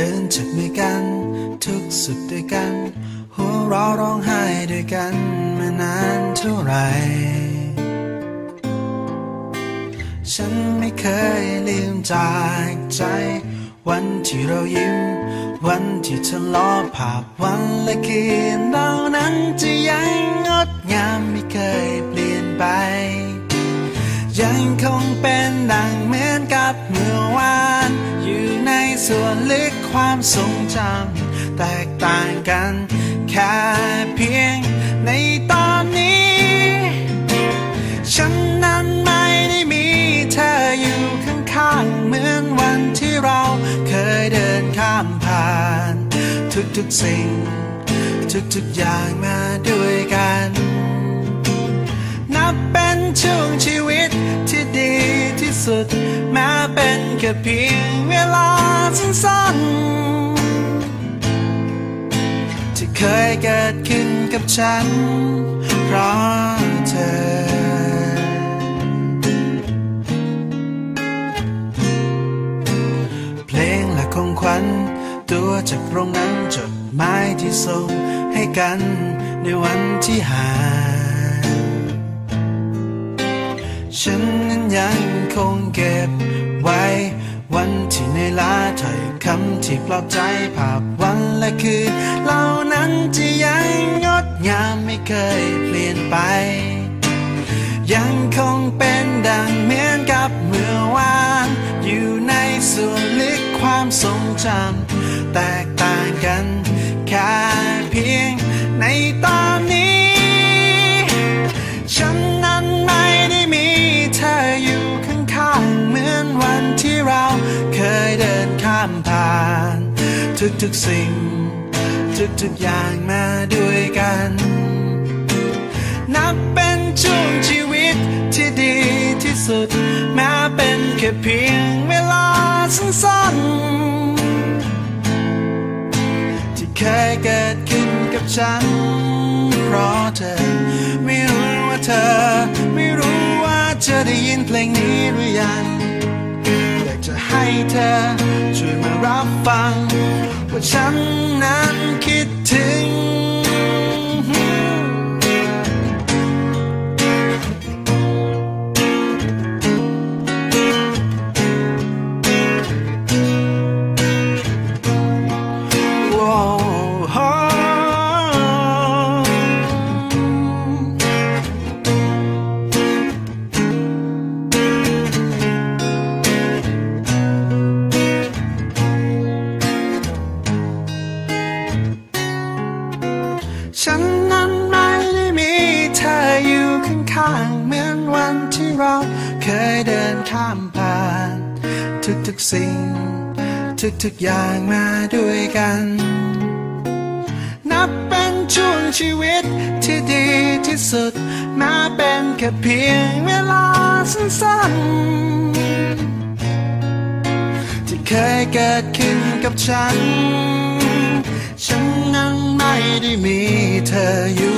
เดินจับมือกัน ทุกสุขด้วยกัน หัวเราะร้องไห้ด้วยกันมานานเท่าไหร่ฉันไม่เคยลืมจากใจ วันที่เรายิ้ม วันที่ทะเลาะภาพวันและคืนเรานั้นจะยังงดงามไม่เคยเปลี่ยนไป ยังคงเป็นดังเหมือนกับเมื่อวาน อยู่ในส่วน ความทรงจำแตกต่างกัน แค่เพียงในตอนนี้ ฉันนั้นไม่ได้มีเธออยู่ข้างๆเหมือนวันที่เราเคยเดินข้ามผ่าน ทุกๆสิ่ง ทุกๆอย่างมาด้วยกัน นับเป็นช่วงชีวิตที่ดีที่สุด แม้เป็นแค่เพียงเวลาสั้น เคยเกิดขึ้นกับฉัน เพราะเธอ เพลงและของขวัญ ตัวจากโรงหนังจดหมายที่ส่งให้กันในวันที่ห่างฉันนั้นยังคงเก็บไว้ วันที่ในลาถ้อยคำที่ปลอบใจภาพวันและคืนเหล่านั้นจะยังงดงามไม่เคยเปลี่ยนไป ยังคงเป็นดังเหมือนกับเมื่อวาน อยู่ในส่วนลึกความทรงจำามผ่าน ทุกๆสิ่ง ทุกๆอย่างมาด้วยกัน นับเป็นช่วงชีวิตที่ดีที่สุด แม้เป็นแค่เพียงเวลาสั้นๆ ที่เคยเกิดขึ้นกับฉัน เพราะเธอ ไม่รู้ว่าเธอ ไม่รู้ว่าเธอได้ยินเพลงนี้หรือยังอยากจะให้เธอ รับฟัง ว่าฉันนั้นคิดถึงโอ้ ข้างเหมือนวันที่เราเคยเดินข้ามผ่าน ทุกๆสิ่ง ทุกๆอย่างมาด้วยกัน นับเป็นช่วงชีวิตที่ดีที่สุดม้เป็นแค่เพียงเวลาสั้นๆ ที่เคยเกิดขึ้นกับฉัน ฉันนั้นไม่ได้มีเธออยู่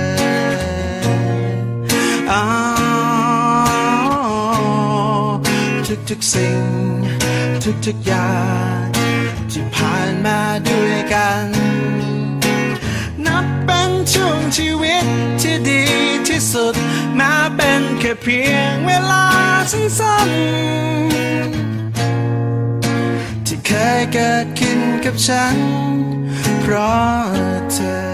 ทุกๆสิ่ง ทุกๆอย่างที่ผ่านมาด้วยกัน นับเป็นช่วงชีวิตที่ดีที่สุดแม้เป็นแค่เพียงเวลาสั้นๆที่เคยเกิดขึ้นกับฉัน เพราะเธอ